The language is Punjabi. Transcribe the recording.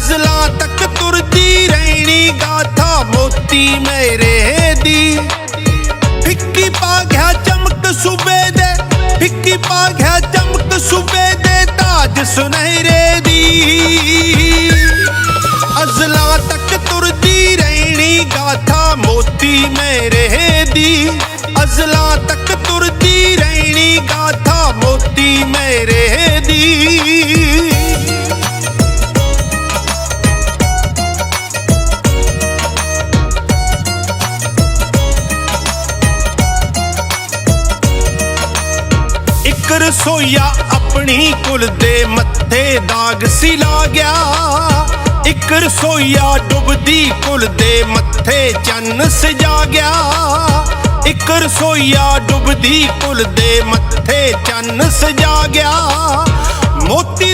ਅਜ਼ਲਾਂ ਤੱਕ ਤੁਰਦੀ ਰਹਿਣੀ, ਗਾਥਾ ਮੋਤੀ ਮੇਰੇ ਦੀ। ਫਿੱਕੀ ਪਾ ਗਿਆ ਚਮਕ ਸੂਬੇ ਦੇ, ਫਿੱਕੀ ਪਾ ਗਿਆ ਚਮਕ ਸੂਬੇ ਦੇ ਤਾਜ ਸੁਨਹਿਰੇ ਦੀ। ਅਜ਼ਲਾਂ ਤੱਕ ਤੁਰਦੀ ਰਹਿਣੀ, ਗਾਥਾ ਮੋਤੀ ਮੇਰੇ ਦੀ। ਅਜ਼ਲਾਂ ਤੱਕ ਇੱਕ ਰਸੋਈਆ ਆਪਣੀ ਕੁਲ ਦੇ ਮੱਥੇ ਦਾਗ ਸੀ ਲਾ ਗਿਆ। ਇੱਕ ਰਸੋਈਆ ਡੁੱਬਦੀ ਕੁਲ ਦੇ ਮੱਥੇ ਚੰਨ ਸਜਾ ਗਿਆ। ਇੱਕ ਰਸੋਈਆ ਡੁੱਬਦੀ ਕੁਲ ਦੇ ਮੱਥੇ ਚੰਨ ਸਜਾ ਗਿਆ। ਮੋਤੀ